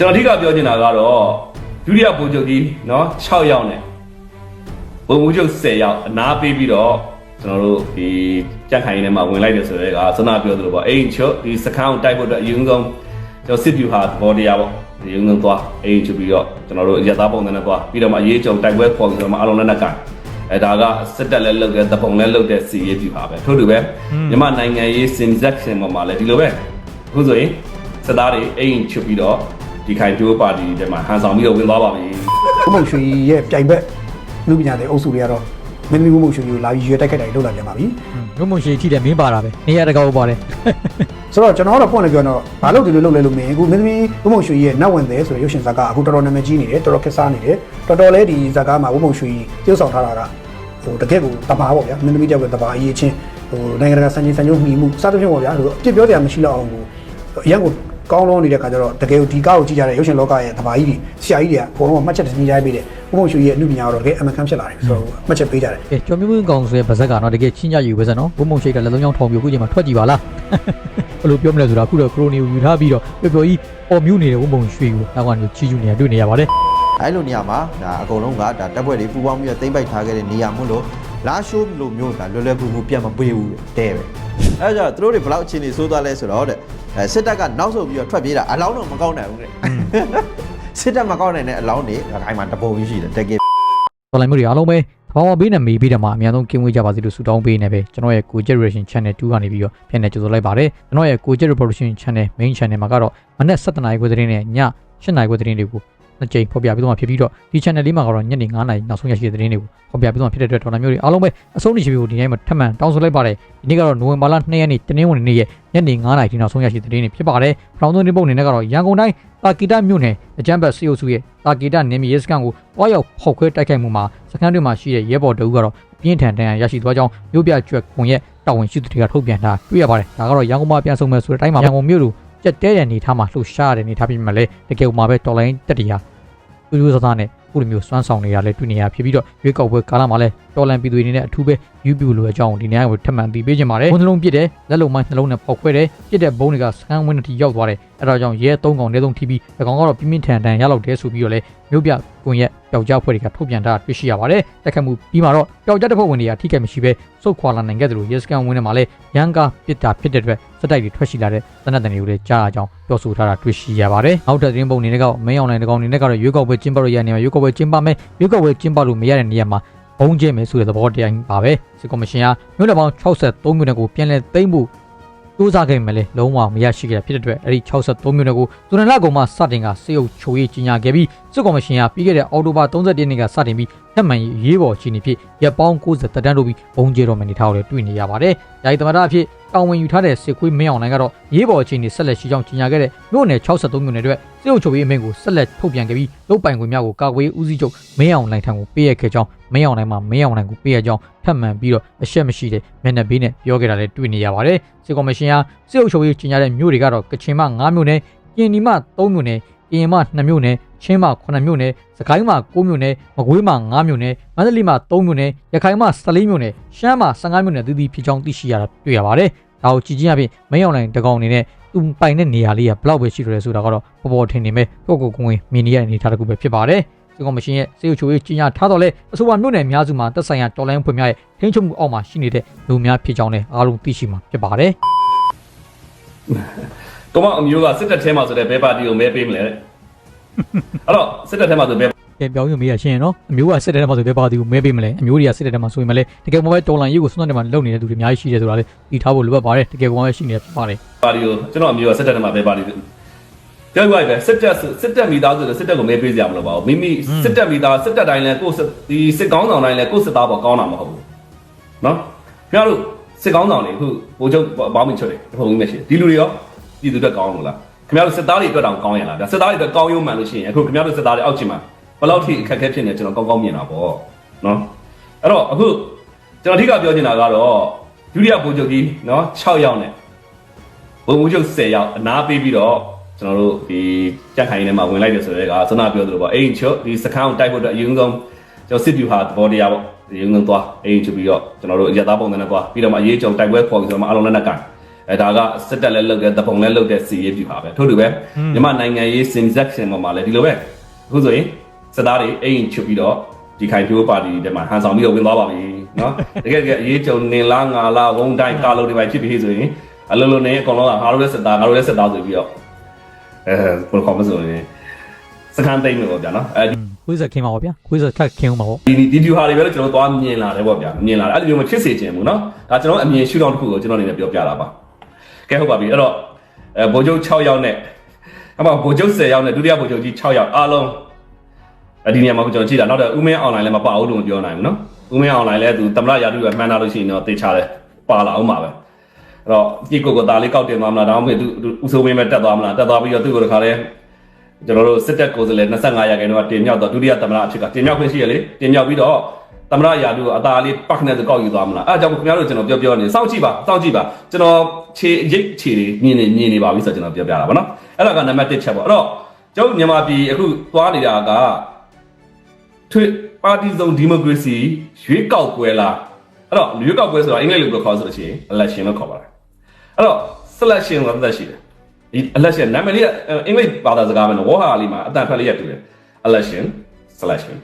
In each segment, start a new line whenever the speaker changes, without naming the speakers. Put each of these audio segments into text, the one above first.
ကျွန်တော်အဓိကပြောချင်တာကတော့ဒုတိယဗိုလ်ချုပ်ကြီးเนาะ6ယောက်နဲ့ဗိုလ်မှူးချုပ်10ယောက်အနားပေးပြီးတော့ကျွန်တော်တို့ဒီကြက်ခိုင်ထဲမှာဝင်လိုက်တယ်ဆိုတော့ကစနာပြောသလိုပေါ့အိမ်ချုပ်ဒီစခန်းကိုတိုက်ဖို့အတွက်အရင်ဆုံးကျွန်တော်စစ်ဗျူဟာသဘောတရားပေါ့ဒီရင်ဆုံးသွားအိမ်ချုပ်ပြီးတော့ကျွန်တော်တို့ရသားပုံစံနဲ့သွားပြီးတော့မှအရေးကြုံတိုက်ပွဲပေါ်ပြီးတော့မှအလုံးနဲ့နဲ့ကန်အဲဒါကစစ်တပ်လည်းလုပ်တယ်တပုံလည်းလုပ်တဲ့စီရေးပြပါပဲထို့တူပဲမြန်မာနိုင်ငံရေးစင်ဇက်ရှင်ပေါ်မှာလည်းဒီလိုပဲအခုဆိုရင်စစ်သားတွေအိမ်ချုပ်ပြီးတော့ ဒီခိုင်တိုးပါတီထဲမှာဟန်ဆောင်ပြီးတော့ဝင်သွားပါပြီ
ဘုံဘုံရွှေရဲ့ပြိုင်ဘက်လူပညာတဲ့အုပ်စုတွေကတော့မင်းသမီးဘုံဘုံရွှေကိုလာပြီးရွေတိုက်ခိုက်တာတွေလုပ်လာပြန်ပါပြီ
ရုံမုံရှိထိတယ်မင်းပါတာပဲနေရာတကာဟုတ်ပါတယ်
ဆိုတော့ကျွန်တော်ကတော့ပွင့်လည်းပြောတော့ဘာလို့ဒီလိုလုပ်လဲလို့မင်းအခုမင်းသမီးဘုံဘုံရွှေရဲ့နတ်ဝင်တယ်ဆိုတဲ့ရုပ်ရှင်ဇာတ်ကအခုတော်တော်နာမည်ကြီးနေတယ်တော်တော်ခက်စားနေတယ်တော်တော်လေးဒီဇာတ်ကားမှာဘုံဘုံရွှေ tiêu ဆောင်ထားတာကဟိုတကယ့်ကိုတဘာပေါ့ဗျာမင်းသမီးတယောက်ကတဘာအရေးချင်းဟိုနိုင်ငံတကာစံချိန်စံညွှန်းမှီမှုစသဖြင့်ပေါ့ဗျာဟိုအပြစ်ပြောတရားမရှိတော့အောင်ကိုအရင်က ကောင်းလုံးနေတဲ့ခါကျတော့တကယ်ကိုဒီကားကိုကြည့်ကြတဲ့ရုပ်ရှင်လောကရဲ့တဘာကြီးတွေဆရာကြီးတွေကအကုန်လုံးမှတ်ချက်တင်ကြပေးတယ်ဘုံဘုံရွှေရဲ့အမှုပညာကတော့တကယ်အမှန်ကန်ဖြစ်လာတယ်ဆိုတော့မှတ်ချက်ပေးကြတယ်
ကဲကျော်မျိုးမျိုးကောင်ဆိုရဲ့ဗဇက်ကတော့တကယ်ချင်းကြယူပဲစနော်ဘုံမုံရှိတဲ့လက်လုံးချောင်းထောင်ပြခုချိန်မှာထွက်ကြည့်ပါလားဘယ်လိုပြောမလဲဆိုတာအခုတော့ခရိုနီကိုယူထားပြီးတော့ပျော်ပျော်ကြီးပေါ်မြူးနေတဲ့ဘုံမုံရွှေကိုနောက်ကနေချီကျူနေတာတွေ့နေရပါတယ်
အဲ့လိုနေရာမှာဒါအကုန်လုံးကဒါတပ်ဖွဲ့တွေပူပေါင်းပြီးတော့တိမ့်ပိုက်ထားခဲ့တဲ့နေရာမို့လို့ လာရှိုးလိုမျိုးဒါလွယ်လွယ်ကူကူပြန်မပေးဘူးတဲ့ပဲအဲ့ကြတော့သူတို့တွေဘယ်လောက်အခြေအနေဆိုးသွားလဲဆိုတော့တဲ့အဲစစ်တပ်ကနောက်ဆုတ်ပြီးတော့ထွက်ပြေးတာအလောင်းတော့မကောင်းနိုင်ဘူးတဲ့စစ်တပ်မကောင်းနိုင်တဲ့အလောင်းတွေခိုင်မှာတပုံကြီးရှိတယ်တကယ်
တော်လိုင်းမျိုးတွေအားလုံးပဲသဘာဝဘေးနဲ့မေးပြီးတော့မှအများဆုံးကင်းဝေးကြပါစေလို့ဆုတောင်းပေးနေပဲကျွန်တော်ရဲ့ Go Generation Channel 2ကနေပြီးတော့ပြန်နေကြိုဆိုလိုက်ပါတယ်ကျွန်တော်ရဲ့ Go Generation Channel Main Channel မှာကတော့မနက်7:00နာရီခွဲသတင်းနဲ့ည8:00နာရီခွဲသတင်းတွေကို နှစ်ကြိမ်ဖော်ပြပြီးတော့မှဖြစ်ပြီးတော့ဒီ channel လေးမှာကတော့ညနေ9:00နာရီနောက်ဆုံးရရှိတဲ့သတင်းတွေကိုဖော်ပြပြီးတော့မှဖြစ်တဲ့အတွက်ဒေါ်လာမျိုးတွေအားလုံးပဲအဆုံးထိရှိပြီးဒီနေ့မှာထပ်မံတောင်းဆိုလိုက်ပါတယ်ဒီနေ့ကတော့နိုဝင်ဘာလ2ရက်နေ့တနင်္ဂနွေနေ့ရဲ့ညနေ9:00နာရီထိနောက်ဆုံးရရှိတဲ့သတင်းတွေဖြစ်ပါတယ်ပထမဆုံးဒီပုံအနေနဲ့ကတော့ရန်ကုန်တိုင်းတာကီတမြို့နယ်အကြမ်းဖက်စီအုပ်စုရဲ့တာကီတနေမီရဲစခန်းကိုတွားရောက်ဖောက်ခွဲတိုက်ခိုက်မှုမှာစခန်းတွေမှာရှိတဲ့ရဲဘော်တအုပ်ကတော့ပြင်းထန်ဒဏ်ရာရရှိသွားကြောင်းမြို့ပြကျွက်ကွန်ရဲ့တာဝန်ရှိသူတွေကထုတ်ပြန်တာတွေ့ရပါတယ်ဒါကတော့ရန်ကုန်မှာပြန်ဆုံမဲ့ဆိုတဲ့အတိုင်းမှာရန်ကုန်မြို့လိုကြက်တဲတဲ့နေထားမှာလှုပ်ရှားတဲ့နေထားပြီးမှလည်းတကယ်ဥမှာပဲတော်လိုင်းတက်တရား တူတူဆဆနဲ့ခုလိုမျိုးစွမ်းဆောင်နေတာလည်းတွေ့နေရဖြစ်ပြီးတော့ရွေးကောက်ပွဲကာလမှာလည်းတော်လန်ပြည်သူတွေအနေနဲ့အထူးပဲယူပြလိုအကြောင်းဒီနေ့ကထပ်မံသိပေးခြင်းပါတယ်ဘုံနှလုံးပြစ်တယ်လက်လုံးမိုင်းနှလုံးနဲ့ပေါက်ခွဲတယ်ပြစ်တဲ့ဘုံတွေကစကန်ဝင်းတစ်ထိရောက်သွားတယ် အဲဒါကြောင့်ရဲ၃កောင်နေဆုံးထိပြီး၎င်းကတော့ပြင်းပြင်းထန်ထန်ရလောက်တယ်ဆိုပြီးတော့လည်းမြို့ပြကွန်ရက်ပျောက်ကြားဖွဲ့တွေကထုတ်ပြန်တာတွေ့ရှိရပါတယ်တက်ခတ်မှုပြီးမှတော့ပျောက်ကြားတစ်ဖွဲ့ဝင်တွေကထိခိုက်မရှိပဲစုတ်ခွာလာနိုင်ခဲ့တယ်လို့ရဲစကန်ဝင်းထဲမှာလည်းရန်ကားပစ်တာဖြစ်တဲ့အတွက်စက်တိုက်တွေထွက်ရှိလာတဲ့သနတ်တန်တွေကိုလည်းကြားအကြောင်းပြောဆိုထားတာတွေ့ရှိရပါတယ်နောက်ထပ်သတင်းပုံအနေနဲ့ကမင်းအောင်နိုင်တကောင်အနေနဲ့ကတော့ရွေးကောက်ပွဲကျင်းပလို့ရတဲ့နေရာရွေးကောက်ပွဲကျင်းပမယ်ရွေးကောက်ပွဲကျင်းပလို့မရတဲ့နေရာမှာဘုံကျင်းမယ်ဆိုတဲ့သဘောတရားပါပဲစစ်ကော်မရှင်ကမြို့နယ်ပေါင်း63မြို့နယ်ကိုပြန်လည်သိမ်းဖို့ စူးစမ်းခဲ့မယ်လေလုံးဝမရရှိခဲ့တာဖြစ်တဲ့အတွက်အဲ့ဒီ63မြို့နယ်ကိုဇွန်လကုန်မှစတင်ကစေအုပ်ချိုရေးကြီးညာခဲ့ပြီးစစ်ကော်မရှင်ကပြီးခဲ့တဲ့အောက်တိုဘာ31ရက်နေ့ကစတင်ပြီးထပ်မံရေးပေါ်ချီနေဖြစ်ရပ်ပေါင်း90တက်တန်းတို့ပြီးဘုံကျဲတော်မယ်နေထားကိုလည်းတွေ့နေရပါတယ်။ယာယီသမရအဖြစ် တာဝန်ယူထားတဲ့စစ်ခွေးမင်းအောင်နိုင်ကတော့ရေးပေါ်ချီနေဆက်လက်ရှိကြောင်းကြီးညာခဲ့တဲ့မြို့နယ်63မြို့နယ်အတွက်စေအုပ်ချိုရေးအမိန့်ကိုဆက်လက်ထုတ်ပြန်ခဲ့ပြီးလုတ်ပိုင်ခွင့်များကိုကာကွယ်ဦးစီးချုပ်မင်းအောင်နိုင်ထံကိုပေးရခဲ့ကြောင်းမင်းအောင်နိုင်မှာမင်းအောင်နိုင်ကိုပေးရကြောင်းထပ်မံပြီးတော့အရှက်မရှိတဲ့မျက်နှာဘေးနဲ့ပြောခဲ့တာလည်းတွေ့နေရပါတယ်။စစ်ကော်မရှင်ကစေအုပ်ချိုရေးကြီးညာတဲ့မြို့တွေကတော့ကချင်မှ9မြို့နယ်ကင်နီမှ3မြို့နယ်ကရင်မှ2မြို့နယ် ချင်းမှ9မြို့နယ်စကိုင်းမှ9မြို့နယ်မကွေးမှ9မြို့နယ်မန္တလေးမှ3မြို့နယ်ရခိုင်မှ14မြို့နယ်ရှမ်းမှ15မြို့နယ်သီးသီးဖြစ်ကြောင်းသိရှိရတာတွေ့ရပါတယ်။ဒါကိုကြည်ချင်းအဖြစ်မင်းအောင်နိုင်တကောင်အနေနဲ့သူပိုင်တဲ့နေရာလေးကဘလောက်ပဲရှိတယ်ဆိုတာကတော့ပေါ်ပေါ်ထင်နေမဲ့ကိုကိုကိုဝင်မင်းနေရတဲ့အနေထားတစ်ခုပဲဖြစ်ပါတယ်။စစ်ကောင်မရှင်ရဲ့စေအုပ်ချုပ်ရေးကြီးညာထားတော့လဲအဆိုပါမြို့နယ်အများစုမှာတက်ဆိုင်ရာတော်လိုင်းဖွံ့များရဲ့ထိန်းချုပ်မှုအောက်မှာရှိနေတဲ့လူများဖြစ်ကြောင်းလည်းအားလုံးသိရှိမှာဖြစ်ပါတယ်။
ကိုမအမျိုးကစစ်တပ်ထဲမှာဆိုတဲ့ဘဲပါတီကိုမဲပေးမလဲတဲ့ အဲ့တော့စစ်တပ်ထဲမှာဆိုဘဲ
ကဲပြောင်းယူမေးရရှင်နော်အမျိုးကစစ်တဲ့ထဲမှာဆိုပဲပါတီကိုမဲပေးမလဲအမျိုးတွေကစစ်တဲ့ထဲမှာဆိုရင်မလဲတကယ်မှပဲတော်လန်ရေးကိုစွန့်တဲ့မှာလုပ်နေတဲ့သူတွေအများကြီးရှိတယ်ဆိုတာလေဒီထားဖို့လိုအပ်ပါတယ်တကယ်မှပဲရှိနေတယ်ဖြစ်ပါတယ်
ပါတီကိုကျွန်တော်အမျိုးကစစ်တပ်ထဲမှာဘဲပါတီပြောပြလိုက်ပဲစစ်တပ်ဆိုစစ်တပ်မိသားစုဆိုစစ်တပ်ကိုမဲပေးစရာမလိုပါဘူးမိမိစစ်တပ်မိသားစစ်တပ်တိုင်းလဲကိုယ်စစ်ဒီစစ်ကောင်းဆောင်တိုင်းလဲကိုယ်စစ်သားပေါ်ကောင်းတာမဟုတ်ဘူးနော်ခင်ဗျားတို့စစ်ကောင်းဆောင်တွေအခုဘိုးချုပ်ဘောင်းမင်းချွတ်တယ်ဘုံကြီးမရှိဒီလူတွေရောပြည်သူတွေကောင်းလို့လား ခင်ဗျားတို့စစ်သားတွေအတွက်တောင်ကောင်းရလားဗျစစ်သားတွေအတွက်ကောင်းရုံမှန်လို့ရှိရင်အခုခင်ဗျားတို့စစ်သားတွေအောက်ချင်မှာဘယ်လောက်ထိအခက်အခဲဖြစ်နေကျွန်တော်ကောင်းကောင်းမြင်တာပေါ့နော်အဲ့တော့အခုကျွန်တော်အဓိကပြောချင်တာကတော့ဒုတိယဗိုလ်ချုပ်ကြီးနော်6ယောက်နဲ့ဘုံမှုချုပ်10ယောက်အနားပေးပြီးတော့ကျွန်တော်တို့ဒီကြက်ခိုင်ထဲမှာဝင်လိုက်တယ်ဆိုတော့ကစနာပြောသလိုပေါ့အိမ်ချုပ်ဒီစခန်းကိုတိုက်ဖို့အတွက်အရင်ဆုံးကျွန်တော်စစ်ဗျူဟာသဘောတရားပေါ့ဒီအရင်ဆုံးသွားအိမ်ချုပ်ပြီးတော့ကျွန်တော်တို့ရသားပုံစံနဲ့သွားပြီးတော့မှအရေးကြုံတိုက်ပွဲပေါ်ပြီးတော့မှအလုံးနဲ့နဲ့ကန် အဲဒါကစစ်တပ်လည်းလုပ်တယ်တပုံလည်းလုပ်တဲ့စီရေးပြပါပဲထို့တူပဲမြန်မာနိုင်ငံရေး transaction ပေါ်မှာလည်းဒီလိုပဲအခုဆိုရင်စစ်သားတွေအိမ်ချုပ်ပြီးတော့ဒီခိုင်ပြိုးပါတီတွေမှာဟန်ဆောင်ပြီးတော့ဝင်သွားပါပြီနော်တကယ်တကယ်အရေးကြုံနေလားငါလားဝုံတိုင်းကာလုံးတွေပဲဖြစ်ပြီးဆိုရင်အလုံးလုံးနဲ့အကောင်လုံးကငါတို့ရဲ့စစ်သားငါတို့ရဲ့စစ်သားဆိုပြီးတော့အဲဘယ်လိုခေါ်မဆိုရင်စကန်တိတ်မျိုးပေါ့ဗျာနော်အဲ
ဒီခွေးစခင်ပါပေါ့ဗျာခွေးစခက်ခင်ပါပေါ့
ဒီဒီဒီဟာတွေပဲကျွန်တော်တို့သွားမြင်လာတယ်ပေါ့ဗျာမြင်လာတယ်အဲ့လိုမျိုးမဖြစ်စေချင်ဘူးနော်ဒါကျွန်တော်အမြင်ရှုထောင့်တစ်ခုကိုကျွန်တော်အနေနဲ့ပြောပြတာပါ ကဲဟုတ်ပါပြီအဲ့တော့အဲဗိုလ်ချုပ်6ယောက်နဲ့အမဗိုလ်ချုပ်10ယောက်နဲ့ဒုတိယဗိုလ်ချုပ်ကြီး6ယောက်အားလုံးအဒီနေရာမှာကျွန်တော်ကြည့်တာနောက်တော့ဥမင်းအွန်လိုင်းလည်းမပါဘူးလို့ပြောနိုင်ဘူးနော်ဥမင်းအွန်လိုင်းလည်းသူတမရရာတူကမှန်းတာလို့ရှိရင်တော့တေချာတယ်ပါလာအောင်ပါပဲအဲ့တော့ကြီးကိုကိုသားလေးကောက်တင်သွားမလားဒါမှမဟုတ်သူဥဆိုးမင်းပဲတက်သွားမလားတက်သွားပြီးတော့သူ့ကိုတခါလဲကျွန်တော်တို့စစ်တပ်ကိုယ်စားလှယ်25ရာခိုင်နှုန်းကတင်မြောက်တော့ဒုတိယသမ္မတအဖြစ်ကတင်မြောက်ခွင့်ရှိရလေတင်မြောက်ပြီးတော့ သမ္မတရာထူးကိုအသာလေးပတ်ခနဲ့ကောက်ယူသွားမလားအဲအကြောင်းခင်ဗျားတို့ကျွန်တော်ပြောပြောနေစောင့်ကြည့်ပါစောင့်ကြည့်ပါကျွန်တော်ခြေရိတ်ခြေတွေမြင်နေမြင်နေပါပြီဆိုတော့ကျွန်တော်ပြောပြတာပါနော်အဲ့ဒါကနံပါတ်1ချက်ပေါ့အဲ့တော့ကျုပ်မြန်မာပြည်အခုသွားနေတာကထွေပါတီစုံဒီမိုကရေစီရွေးကောက်ပွဲလားအဲ့တော့ရွေးကောက်ပွဲဆိုတာအင်္ဂလိပ်လိုပြောခေါ်ဆိုလို့ရှိရင် election လို့ခေါ်ပါတယ်အဲ့တော့ selection ဆိုတာသက်ရှိတယ်ဒီ election နာမည်လေးကအင်္ဂလိပ်ဘာသာစကားပဲနော်ဝေါ်ဟာလေးမှာအတန်ဖက်လေးရတူတယ် election selection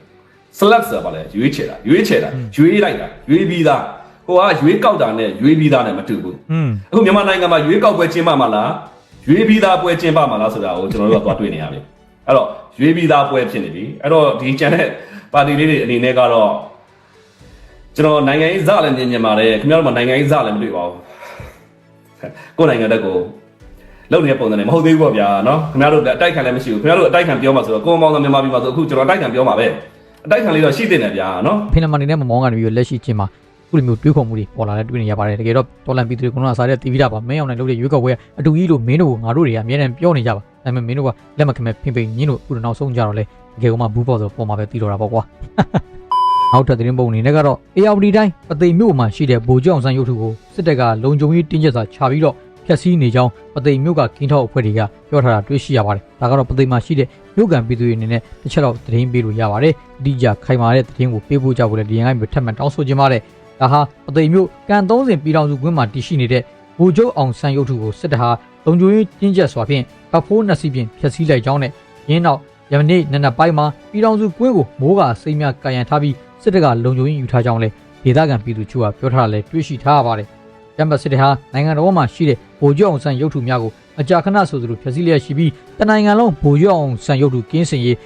select ဆိုတာဘာလဲရွေးချယ်တာရွေးချယ်တာရွေးလိုက်တာရွေးပြီးသားကိုကရွေးကောက်တာနဲ့ရွေးပြီးသားနဲ့မတူဘူး
อืม
အခုမြန်မာနိုင်ငံမှာရွေးကောက်ပွဲကျင်းပမှာလားရွေးပြီးသားပွဲကျင်းပမှာလားဆိုတာကိုကျွန်တော်တို့ကသွားတွေ့နေရပြီအဲ့တော့ရွေးပြီးသားပွဲဖြစ်နေပြီအဲ့တော့ဒီကျန်တဲ့ပါတီလေးတွေအနေနဲ့ကတော့ကျွန်တော်နိုင်ငံရေးဇာလည်းမြင်မြင်ပါတယ်ခင်ဗျားတို့မှနိုင်ငံရေးဇာလည်းမတွေ့ပါဘူးကိုယ်နိုင်ငံတက်ကိုလုံနေတဲ့ပုံစံနဲ့မဟုတ်သေးဘူးပေါ့ဗျာနော်ခင်ဗျားတို့အတိုက်ခံလည်းမရှိဘူးခင်ဗျားတို့အတိုက်ခံပြောမှာဆိုတော့ကိုယ်မောင်းသားမြန်မာပြည်မှာဆိုအခုကျွန်တော်အတိုက်ခံပြောမှာပဲ အတိုက်ခံလေးတော့ရှိတင်တယ်ဗျာနော်
ဖိနမနေနဲ့မမောင်းကနေပြီးတော့လက်ရှိချင်းမှာခုလိုမျိုးတွေးခေါ်မှုတွေပေါ်လာတဲ့တွေ့နေရပါတယ်တကယ်တော့တော်လန်ပြည်သူတွေကလည်းစားတဲ့တီဗီတာပါမင်းအောင်နိုင်လုပ်တဲ့ရွေးကောက်ပွဲအတူကြီးလို့မင်းတို့ကငါတို့တွေကအများနဲ့ပြောနေကြပါဒါပေမဲ့မင်းတို့ကလက်မခံမဲ့ဖိဖိညင်းတို့အခုနောက်ဆုံးကြတော့လေတကယ်ကမှဘူးပေါ်ဆိုပေါ်မှာပဲတီးတော့တာပေါ့ကွာနောက်ထပ်သတင်းပုံအနေနဲ့ကတော့ ARD တိုင်းပသိမ်မြို့မှာရှိတဲ့ဗိုလ်ချုပ်အောင်ဆန်းရုပ်ထုကိုစစ်တပ်ကလုံခြုံရေးတင်းကျပ်စွာခြာပြီးတော့ ဖျက်ဆီးနေကြောင်းပသိမ်မြို့ကကင်းထောက်အဖွဲ့တွေကပြောထားတာတွေ့ရှိရပါတယ်ဒါကတော့ပသိမ်မှာရှိတဲ့မြို့ကန်ပြည်သူတွေအနေနဲ့တစ်ချက်တော့သတင်းပေးလို့ရပါတယ်အတိအကျခိုင်မာတဲ့သတင်းကိုပေးဖို့ကြဖို့လည်းဒီရင်ကမျိုးထပ်မံတောင်းဆိုခြင်းပါတယ်ဒါဟာပသိမ်မြို့ကန်30ပြည်တော်စုကွင်းမှာတည်ရှိနေတဲ့ဗိုလ်ချုပ်အောင်ဆန်းရုပ်ထုကိုစစ်တပ်ဟာလုံခြုံရေးတင်းကျပ်စွာဖြင့်ကဖိုးနှစ်စီးဖြင့်ဖျက်ဆီးလိုက်ကြောင်းနဲ့ရင်းနောက်ယမနေ့နံနက်ပိုင်းမှာပြည်တော်စုကွင်းကိုမိုးကစိမ့်များကာယံထားပြီးစစ်တပ်ကလုံခြုံရေးယူထားကြောင်းလည်းဒေသခံပြည်သူချုပ်ကပြောထားတာလည်းတွေ့ရှိထားရပါတယ်။ ဂျမ်ဘတ်စစ်တပ်ဟာနိုင်ငံတော်မှာရှိတဲ့ဗိုလ်ချုပ်အောင်ဆန်းရုပ်ထုများကိုအကြာခဏဆိုသလိုဖျက်ဆီးလျက်ရှိပြီးတနိုင်ငံလုံးဗိုလ်ချုပ်အောင်ဆန်းရုပ်ထုကင်းစင်ရေး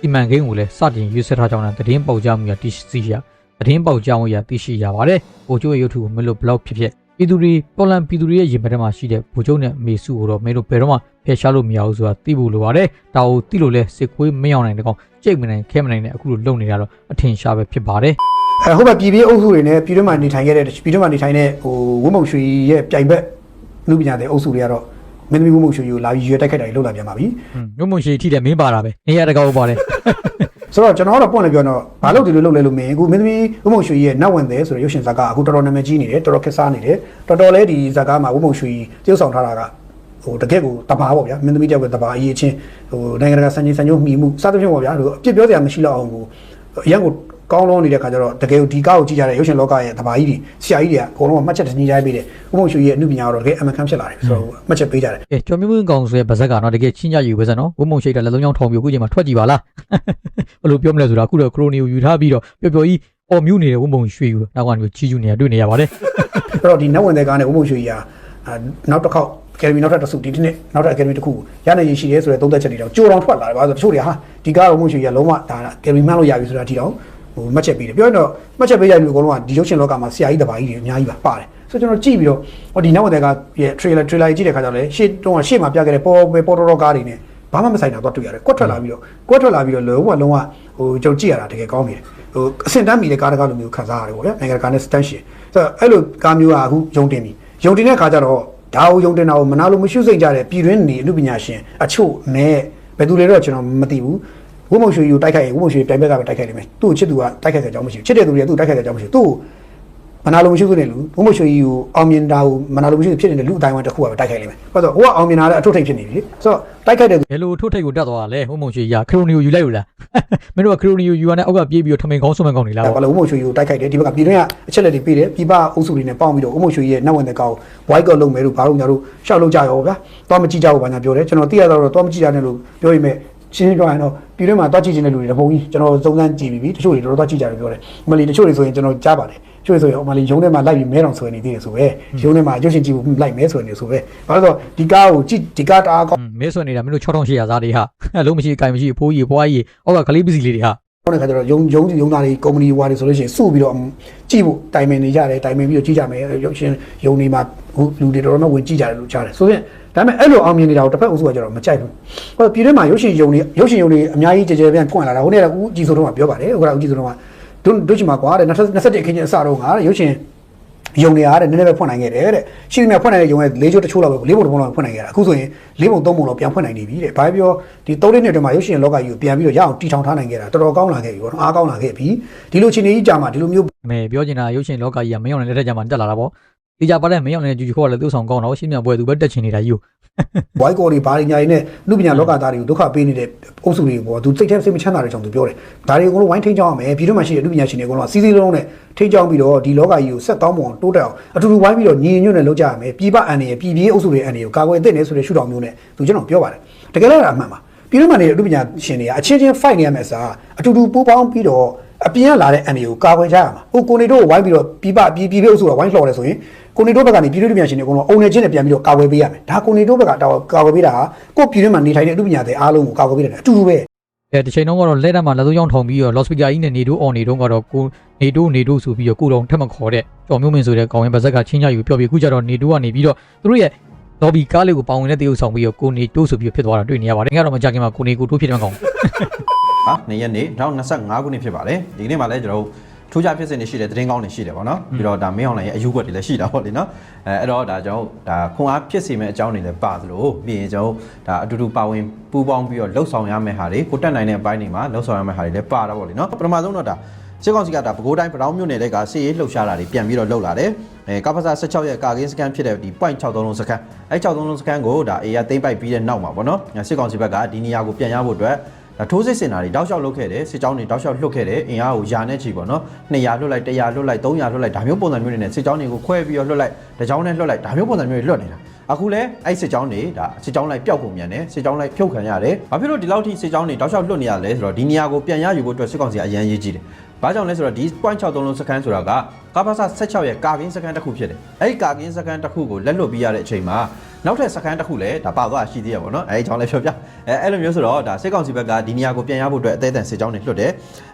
ဒီမန်ကိန်းကိုလည်းစတင်ရွေးဆက်ထားကြောင်းလည်းသတင်းပေါက်ကြားမှုရတည်ရှိရသတင်းပေါက်ကြားမှုရသိရှိရပါတယ်။ဗိုလ်ချုပ်ရဲ့ရုပ်ထုကိုမလို့ဘလောက်ဖြစ်ဖြစ်ပြည်သူတွေပေါ်လန်ပြည်သူတွေရဲ့ရင်ဘတ်ထဲမှာရှိတဲ့ဗိုလ်ချုပ်နဲ့အမေစုကိုတော့မင်းတို့ဘယ်တော့မှဖယ်ရှားလို့မရဘူးဆိုတာသိဖို့လိုပါတယ်။ဒါကိုသိလို့လဲစစ်ခွေးမရောက်နိုင်တဲ့ကောင်ကြိတ်မနိုင်ခဲမနိုင်တဲ့အခုလိုလုပ်နေတာတော့အထင်ရှားပဲဖြစ်ပါတယ်။
အဲဟုတ်ပါပြည်ပြည်အုပ်စုတွေနဲ့ပြည်တွင်းမှာနေထိုင်ခဲ့တဲ့ပြည်တွင်းမှာနေထိုင်တဲ့ဟိုဝုံမုံရွှေရဲ့ပြိုင်ဘက်လူပညာတဲ့အုပ်စုတွေကတော့မင်းသမီးဝုံမုံရွှေကိုလာပြီးရွေးတိုက်ခိုက်တာတွေလုပ်လာပြန်ပါပြီ
อืมမြို့မုံရှိထိတယ်မင်းပါတာပဲနေရာတကောက်ပါတယ်
ဆိုတော့ကျွန်တော်ကတော့ပွင့်နေပြောတော့ဘာလို့ဒီလိုလုပ်လဲလို့မင်းအခုမင်းသမီးဝုံမုံရွှေရဲ့နတ်ဝင်တယ်ဆိုတဲ့ရုပ်ရှင်ဇာတ်ကအခုတော်တော်နာမည်ကြီးနေတယ်တော်တော်ခက်စားနေတယ်တော်တော်လေးဒီဇာတ်ကမှာဝုံမုံရွှေတရုပ်ဆောင်ထားတာကဟိုတကယ့်ကိုတဘာပေါ့ဗျာမင်းသမီးတယောက်ကတဘာအရေးချင်းဟိုနိုင်ငံတကာစံချိန်စံညွှန်းမှီမှုစသဖြင့်ပေါ့ဗျာဟိုအပြစ်ပြောစရာမရှိတော့အောင်ကိုအရင်က ကောင်းလုံးနေတဲ့ခါကျတော့တကယ်ဒီကားကိုကြည့်ကြတဲ့ရုပ်ရှင်လောကရဲ့တဘာကြီးတွေဆရာကြီးတွေကအကုန်လုံးမှတ်ချက်တနည်းတိုင်းပေးတယ်ဥပုံရွှေရဲ့အမှုပညာကတော့တကယ်အမှန်ကန်ဖြစ်လာတယ်ဆိုတော့မှတ်ချက်ပေးကြတယ်
ကဲကျော်မျိုးမင်းကောင်ဆိုရဲ့ဗဇက်ကတော့တကယ်ချင်းကြယူပဲစနော်ဝုံမုံရှိတာလက်လုံးချောင်းထောင်ပြီးအခုချိန်မှာထွက်ကြည့်ပါလားဘယ်လိုပြောမလဲဆိုတာအခုတော့ခရိုနီကိုယူထားပြီးတော့ပျော်ပျော်ကြီးအော်မြူးနေတဲ့ဝုံမုံရွှေကိုနောက်ကနေချီးကျူးနေတာတွေ့နေရပါတယ်
အဲ့တော့ဒီနတ်ဝင်တဲ့ကားနဲ့ဥပုံရွှေကြီးကနောက်တစ်ခေါက်အကယ်ဒမီနောက်ထပ်တစ်စုဒီနေ့နောက်ထပ်အကယ်ဒမီတစ်ခုရနိုင်ရရှိရဲဆိုတဲ့သုံးသက်ချက်တွေတော့ကြိုတော်ထွက်လာတယ်ဘာလို့ဆိုတချို့တွေဟာဒီကားဥပုံရွှေကြီးကလုံးဝဒါအကယ်ဒမီမှန်းလို့ရပြီဆိုတာဒီတော့ ဟိုမှတ်ချက်ပေးတယ်ပြောရင်တော့မှတ်ချက်ပေးရတဲ့လူအကုန်လုံးကဒီရုပ်ရှင်လောကမှာဆရာကြီးတပါကြီးတွေအများကြီးပါပါတယ်ဆိုတော့ကျွန်တော်ကြည့်ပြီးတော့ဟောဒီနတ်ဝင်တဲ့ကားရဲ့ trailer trailer ကြီးကြည့်တဲ့ခါကျတော့လေရှေ့တုန်းကရှေ့မှာပြခဲ့တဲ့ပေါ်ပေါ်တော်တော်ကားတွေနဲ့ဘာမှမဆိုင်တာတော့တွေ့ရတယ်ကွက်ထွက်လာပြီးတော့ကွက်ထွက်လာပြီးတော့လုံးဝလုံးဝဟိုကျွန်တော်ကြည့်ရတာတကယ်ကောင်းနေတယ်ဟိုအစင်တန်းမီတဲ့ကားတကားလိုမျိုးခံစားရတယ်ပေါ့ဗျာနိုင်ငံတကာနဲ့ stand ရှင်ဆိုတော့အဲ့လိုကားမျိုးကအခုယုံတင်ပြီယုံတင်တဲ့ခါကျတော့ဒါကိုယုံတင်တာကိုမနာလို့မရှိစိတ်ကြတဲ့ပြည်တွင်းနေအမှုပညာရှင်အချို့နဲ့ဘယ်သူတွေတော့ကျွန်တော်မသိဘူး ဝုံမုံရွှေယူတိုက်ခိုက်ရင်ဝုံမုံရွှေပြိုင်ဘက်ကပဲတိုက်ခိုက်နေမယ်သူ့ကိုချစ်သူကတိုက်ခိုက်တဲ့အကြောင်းမရှိဘူးချစ်တဲ့သူတွေကသူ့ကိုတိုက်ခိုက်တဲ့အကြောင်းမရှိဘူးသူ့ကိုမနာလိုမရှိဘူးနဲ့လူဘုံမရွှေကြီးကိုအောင်မြင်တာကိုမနာလိုမရှိဘူးဖြစ်နေတဲ့လူအတိုင်းဝိုင်းတစ်ခုကပဲတိုက်ခိုက်လိမ့်မယ်ဘာလို့ဟိုကအောင်မြင်တာလည်းအထုထိတ်ဖြစ်နေပြီဆိုတော့တိုက်ခိုက်တဲ့
ဘယ်လိုထုတ်ထိတ်ကိုတက်သွားတာလဲဟိုမုံရွှေကြီးကခရိုနီကိုယူလိုက်လို့လားမင်းတို့ကခရိုနီကိုယူရတဲ့အောက်ကပြေးပြီးတော့ထမင်ကောင်းဆွမ်းမကောင်းနေလား
ဘာလို့ဘုံမရွှေကြီးကိုတိုက်ခိုက်တယ်ဒီဘက်ကပြည်တွင်းကအချက်လက်တွေပေးတယ်ပြည်ပအုပ်စုတွေနဲ့ပေါင်းပြီးတော့ဘုံမရွှေကြီးရဲ့နောက်ဝင်တဲ့ကောင်ဝိုက်ကော့လုပ်မယ်လို့ဘာလို့ညာတို့ရှောက်လုပ်ကြရောဗျာသွားမကြည့်ကြဘူးဘာညာပြောတယ်ကျွန်တော်သိရတော့သွားမကြည့်ကြနဲ့လို့ပြောရင်မဲ့ ရှင်းရှင်းပြောရင်တော့ပြည်တွင်းမှာသွားကြည့်ခြင်းတဲ့လူတွေတပုံကြီးကျွန်တော်စုံစမ်းကြည့်ပြီးပြီတချို့တွေတော်တော်သွားကြည့်ကြတယ်ပြောတယ်အမလီတချို့တွေဆိုရင်ကျွန်တော်ကြားပါတယ်တချို့တွေဆိုရင်အမလီရုံးထဲမှာလိုက်ပြီးမဲတော်ဆွဲနေသေးတယ်ဆိုပဲရုံးထဲမှာအကျိုးရှင်ကြည့်ဖို့လိုက်မဲဆွဲနေဆိုပဲဘာလို့ဆိုဒီကားကိုကြည့်ဒီကားတအားကောင်း
မဲဆွနေတာမင်းတို့6800စားတွေဟာအလုံးမရှိအကင်မရှိဖိုးကြီးဖွားကြီးအောက်ကကလေးပစ္စည်းလေးတွေဟာ
ဟုတ်တဲ့ခါကျတော့ယုံယုံယုံသားတွေကုမ္ပဏီဝါတွေဆိုလို့ရှိရင်စုပြီးတော့ကြည့်ဖို့တိုင်ပင်နေကြတယ်တိုင်ပင်ပြီးတော့ကြည့်ကြမယ်ရုပ်ရှင်ယုံနေမှာဟိုလူတွေတော်တော်များဝင်ကြည့်ကြတယ်လို့ကြားတယ်ဆိုရင် ဒါပေမဲ့အဲ့လိုအောင်မြင်နေတာကိုတစ်ဖက်အုပ်စုကကျတော့မကြိုက်ဘူးဟိုပြည်ထဲမှာရုပ်ရှင်ယုံနေရုပ်ရှင်ယုံနေအများကြီးကြဲကြဲပြန်ပွင့်လာတာဟိုနေ့ကဦးကြည်စိုးတော့ပြောပါတယ်ဟိုကဦးကြည်စိုးတော့တို့တို့ချင်မှာကွာတဲ့21ခင်းချင်းအစတော့ငါရုပ်ရှင်ယုံနေရတဲ့နည်းနည်းပဲဖွင့်နိုင်ခဲ့တယ်တဲ့ရှိသမျှဖွင့်နိုင်တဲ့ယုံရဲ့လေးချိုးတစ်ချိုးလောက်ပဲလေးပုံတစ်ပုံလောက်ဖွင့်နိုင်ခဲ့တာအခုဆိုရင်လေးပုံသုံးပုံလောက်ပြန်ဖွင့်နိုင်နေပြီတဲ့ဘာပြောဒီသုံးနှစ်အတွင်းမှာရုပ်ရှင်လောကကြီးကိုပြန်ပြီးတော့ရအောင်တီထောင်ထားနိုင်ခဲ့တာတော်တော်ကောင်းလာခဲ့ပြီပေါ့နော်အားကောင်းလာခဲ့ပြီဒီလိုချင်းကြီးကြာမှာဒီလိုမျိုး
အမေပြောချင်တာရုပ်ရှင်လောကကြီးကမင်းအောင်တဲ့လက်ထက်ကျမှတက်လာတာပေါ့ ဒီကြပါတဲ့မင်းအောင်တဲ့ဂျူဂျူခေါ်ကလည်းသူ့ဆောင်ကောင်းတော့ရှင်းမြပွဲသူပဲတက်ချင်နေတာကြီးကို
ဘွိုက်ကော်တွေဘာတွေညာတွေနဲ့လူပညာလောကသားတွေကိုဒုက္ခပေးနေတဲ့အုပ်စုတွေကိုပေါ့သူစိတ်ထဲစိတ်မချမ်းသာတဲ့ကြောင့်သူပြောတယ်ဒါတွေအကုန်လုံးဝိုင်းထိန်းချောင်းရမယ်ပြည်တွင်းမှာရှိတဲ့လူပညာရှင်တွေအကုန်လုံးကစီးစီးလုံးလုံးနဲ့ထိန်းချောင်းပြီးတော့ဒီလောကကြီးကိုဆက်တောင်းပုံတိုးတက်အောင်အတူတူဝိုင်းပြီးတော့ညီညွတ်နဲ့လုပ်ကြရမယ်ပြည်ပအန်တွေပြည်ပြည်အုပ်စုတွေအန်တွေကိုကာကွယ်သင့်တယ်ဆိုတဲ့ရှုထောင့်မျိုးနဲ့သူကျွန်တော်ပြောပါတယ်တကယ်လည်းအမှန်ပါပြည်တွင်းမှာနေတဲ့လူပညာရှင်တွေကအချင်းချင်း fight နေရမယ်စားအတူတူပူးပေါင်းပြီးတော့ အပြင်ကလာတဲ့အန်တွေကိုကာကွယ်ကြရမှာဟိုကိုနေတို့ကိုဝိုင်းပြီးတော့ပြည်ပပြည်ပြည်အုပ်စုကဝိုင်းလှော်တယ်ဆိုရင်ကိုနေတို့ဘက်ကနေပြည်တွင်းလူပညာရှင်တွေအကုန်လုံးအုံနေချင်းနဲ့ပြန်ပြီးတော့ကာကွယ်ပေးရမယ်ဒါကိုနေတို့ဘက်ကကာကွယ်ပေးတာကကိုပြည်တွင်းမှာနေထိုင်တဲ့လူပညာတွေအားလုံးကိုကာကွယ်ပေးတယ်အတူတူပဲ
အဲတစ်ချိန်လုံးကတော့လက်ထက်မှာလက်သုံးချောင်းထောင်ပြီးတော့ lost speaker ကြီးနဲ့နေတိုး on နေတုန်းကတော့ကိုနေတိုးနေတိုးဆိုပြီးတော့ကိုတော်ထက်မခေါ်တဲ့ကျော်မျိုးမင်းဆိုတဲ့ကောင်ရင်ပါဇက်ကချင်းချယူပြောပြီးအခုကျတော့နေတိုးကနေပြီးတော့သူတို့ရဲ့ lobby ကားလေးကိုပေါဝင်တဲ့တရုပ်ဆောင်ပြီးတော့ကိုနေတိုးဆိုပြီးဖြစ်သွားတာတွေ့နေရပါတယ်။ငါတော့မကြခင်မှာကိုနေကိုတိုးဖြစ်တဲ့ကောင်
ဟာနေရက်နေ့2025ခုနှစ်ဖြစ်ပါတယ်ဒီကနေ့မှလည်းကျွန်တော်တို့ထူးခြားဖြစ်စဉ်တွေရှိတယ်သတင်းကောင်းတွေရှိတယ်ပေါ့နော်ပြီးတော့ဒါမင်းအောင်လိုင်းရဲ့အယူကွက်တွေလည်းရှိတာပေါ့လေနော်အဲအဲ့တော့ဒါကျွန်တော်တို့ဒါခွန်အားဖြစ်စေမဲ့အကြောင်းတွေလည်းပါသလိုပြီးရင်ကျွန်တော်တို့ဒါအတူတူပါဝင်ပူးပေါင်းပြီးတော့လှုပ်ဆောင်ရမယ့်ဟာတွေကိုတက်နိုင်တဲ့အပိုင်းတွေမှာလှုပ်ဆောင်ရမယ့်ဟာတွေလည်းပါတာပေါ့လေနော်ပထမဆုံးတော့ဒါစစ်ကောင်စီကဒါပဲခူးတိုင်းပတောင်းမြို့နယ်တဲ့ကစစ်ရေးလှုပ်ရှားတာတွေပြန်ပြီးတော့လှုပ်လာတယ်အဲကပ္ပစာ16ရဲ့ကာကင်းစကန်ဖြစ်တဲ့ဒီ point 63လုံးစကန်အဲ63လုံးစကန်ကိုဒါအေရသိမ့်ပိုက်ပြီးတဲ့နောက်မှာပေါ့နော်စစ်ကောင်စီဘက်ကဒီနေရာကိုပြန်ရဖို့အတွက်ဒါ ထိုးစစ်စင်တာတွေတောက်လျှောက်လုတ်ခဲ့တယ်စစ်ကြောင်းတွေတောက်လျှောက်လွတ်ခဲ့တယ်အင်အားကိုယာနဲ့ချီပေါ့နော်200လွတ်လိုက်100လွတ်လိုက်300လွတ်လိုက်ဒါမျိုးပုံစံမျိုးတွေနဲ့စစ်ကြောင်းတွေကိုခွဲပြီးတော့လွတ်လိုက်တကြောင်းနဲ့လွတ်လိုက်ဒါမျိုးပုံစံမျိုးတွေလွတ်နေတာအခုလဲအဲ့စစ်ကြောင်းတွေဒါစစ်ကြောင်းလိုက်ပျောက်ကုန်မြန်တယ်စစ်ကြောင်းလိုက်ဖြုတ်ခံရတယ်ဘာဖြစ်လို့ဒီလောက်ထိစစ်ကြောင်းတွေတောက်လျှောက်လွတ်နေရလဲဆိုတော့ဒီနေရာကိုပြန်ရယူဖို့အတွက်စစ်ကောင်စီအရန်ရေးကြည့်တယ်ဘာကြောင့်လဲဆိုတော့ဒီ point 63လုံးစကန်ဆိုတာကကပ္ပစ16ရဲ့ကာကင်းစကန်တစ်ခုဖြစ်တယ်အဲ့ဒီကာကင်းစကန်တစ်ခုကိုလက်လွတ်ပြီးရတဲ့အချိန်မှာ နောက်ထပ်စကန်တစ်ခုလည်းဒါပါသွားရှိသေးရပါတော့အဲ့ဒီကြောင့်လည်းပြောပြအဲအဲ့လိုမျိုးဆိုတော့ဒါစစ်ကောင်စီဘက်ကဒီနေရာကိုပြန်ရဖို့အတွက်အသေးအံစစ်ကြောင်းတွေလွတ်တယ်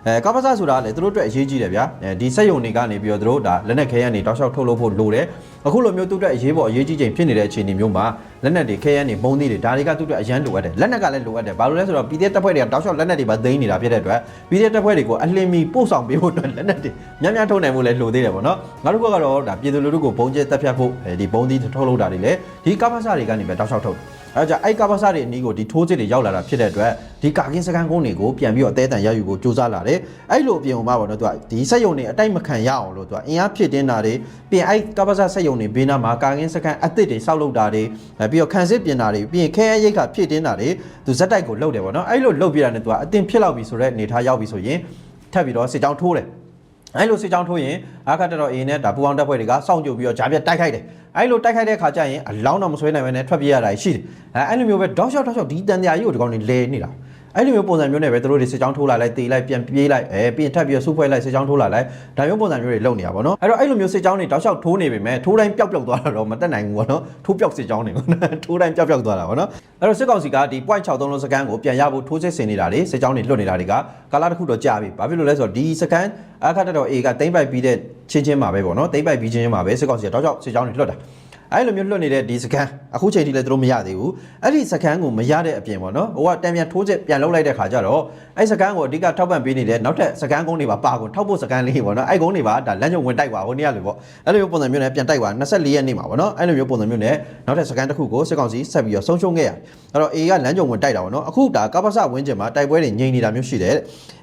အဲကပ္ပစဆိုတာလည်းသူတို့အတွက်အရေးကြီးတယ်ဗျာအဲဒီစက်ယုံတွေကနေပြီးတော့သူတို့ဒါလက်နက်ခဲယမ်းတွေတောက်လျှောက်ထုတ်လုပ်ဖို့လိုတယ်အခုလိုမျိုးသူတို့အတွက်အရေးပေါ်အရေးကြီးချိန်ဖြစ်နေတဲ့အခြေအနေမျိုးမှာ လက်နက်တွေခဲယမ်းတွေမုံတွေဒါတွေကသူတို့အတွက်အရန်လိုအပ်တယ်လက်နက်ကလည်းလိုအပ်တယ်ဘာလို့လဲဆိုတော့ PDF တပ်ဖွဲ့တွေကတောက်လျှောက်လက်နက်တွေပါသိမ်းနေတာဖြစ်တဲ့အတွက် PDF တပ်ဖွဲ့တွေကိုအလင်းမီပို့ဆောင်ပေးဖို့အတွက်လက်နက်တွေများများထုတ်နိုင်မှုလည်းလိုသေးတယ်ပေါ့နော်ငါတို့ကတော့ဒါပြည်သူလူထုကိုဘုံကျဲတက်ဖြတ်ဖို့အဲဒီဘုံသီးထုတ်လုပ်တာတွေလည်းဒီကပ္ပစတွေကနေပဲတောက်လျှောက်ထုတ်တယ် အဲကြောင့်အဲ့ကပ္ပစတွေအနီးကိုဒီထိုးစစ်တွေရောက်လာတာဖြစ်တဲ့အတွက်ဒီကာကင်းစကန်ကုန်းတွေကိုပြန်ပြီးတော့အသေးအံရယူဖို့စူးစမ်းလာတယ်အဲ့လိုအပြင်ဟိုမှာပေါ့နော်သူကဒီစက်ယုံတွေအတိုက်မခံရအောင်လို့သူကအင်အားဖြစ်တင်းတာတွေပြင်အဲ့ကပ္ပစစက်ယုံတွေဘေးနားမှာကာကင်းစကန်အသစ်တွေစောက်လုပ်တာတွေအဲပြီးတော့ခံစစ်ပြင်တာတွေပြီးရင်ခဲရဲရိတ်ခါဖြစ်တင်းတာတွေသူဇက်တိုက်ကိုလှုပ်တယ်ပေါ့နော်အဲ့လိုလှုပ်ပြတာနဲ့သူကအတင်ဖြစ်လောက်ပြီဆိုတော့အနေထားရောက်ပြီဆိုရင်ထပ်ပြီးတော့စစ်ကြောင်းထိုးတယ် အဲ့လိုစစ်ကြောင်းထိုးရင်အခါတတော်အေနဲ့ဒါပူအောင်တပ်ဖွဲ့တွေကစောင့်ကြိုပြီးတော့ဂျာပြတ်တိုက်ခိုက်တယ်အဲ့လိုတိုက်ခိုက်တဲ့ခါကျရင်အလောင်းတော့မဆွဲနိုင်ဘဲနဲ့ထွက်ပြေးရတာရှိတယ်အဲအဲ့လိုမျိုးပဲတောက်လျှောက်တောက်လျှောက်ဒီတန်တရားကြီးကိုဒီကောင်တွေလဲနေတာ အဲ့လိုမျိုးပုံစံမျိုးနဲ့ပဲသူတို့တွေစစ်ကြောင်းထိုးလာလိုက်တေးလိုက်ပြန်ပြေးလိုက်အဲပြီးရင်ထပ်ပြီးတော့စုဖွဲ့လိုက်စစ်ကြောင်းထိုးလာလိုက်ဒါမျိုးပုံစံမျိုးတွေလုပ်နေတာပေါ့နော်အဲ့တော့အဲ့လိုမျိုးစစ်ကြောင်းတွေတောက်လျှောက်ထိုးနေပေမဲ့ထိုးတိုင်းပျောက်ပျောက်သွားတာတော့မတက်နိုင်ဘူးပေါ့နော်ထိုးပျောက်စစ်ကြောင်းတွေပေါ့နော်ထိုးတိုင်းပျောက်ပျောက်သွားတာပေါ့နော်အဲ့တော့စစ်ကောင်စီကဒီ point 63လုံးစကန်ကိုပြန်ရဖို့ထိုးစစ်ဆင်နေတာတွေစစ်ကြောင်းတွေလွတ်နေတာတွေကကာလတစ်ခုတော့ကြာပြီဘာဖြစ်လို့လဲဆိုတော့ဒီစကန်အခါတတော် A ကတိမ့်ပိုက်ပြီးတဲ့ချင်းချင်းမှာပဲပေါ့နော်တိမ့်ပိုက်ပြီးချင်းချင်းမှာပဲစစ်ကောင်စီကတောက်လျှောက်စစ်ကြောင်းတွေလွတ်တာ အဲ့လိုမျိုးလွတ်နေတဲ့ဒီစကန်အခုချိန်ထိလည်းသူတို့မရသေးဘူးအဲ့ဒီစကန်ကိုမရတဲ့အပြင်ပေါ့နော်ဟိုကတံပြန်ထိုးစစ်ပြန်လုပ်လိုက်တဲ့ခါကျတော့အဲ့စကန်ကိုအဓိကထောက်ပံ့ပေးနေတဲ့နောက်ထပ်စကန်ကုန်းတွေပါပါကုန်ထောက်ဖို့စကန်လေးပေါ့နော်အဲ့ကုန်းတွေပါဒါလမ်းညုံဝင်တိုက်ပါဟိုနေ့ကလေပေါ့အဲ့လိုမျိုးပုံစံမျိုးနဲ့ပြန်တိုက်ပါ24ရက်နေ့မှာပေါ့နော်အဲ့လိုမျိုးပုံစံမျိုးနဲ့နောက်ထပ်စကန်တစ်ခုကိုစစ်ကောင်စီဆက်ပြီးတော့ဆုံးရှုံးခဲ့ရတယ်အဲ့တော့ A ကလမ်းညုံဝင်တိုက်တာပေါ့နော်အခုဒါကပ္ပစဝင်းကျင်မှာတိုက်ပွဲတွေငြိမ်နေတာမျိုးရှိတယ်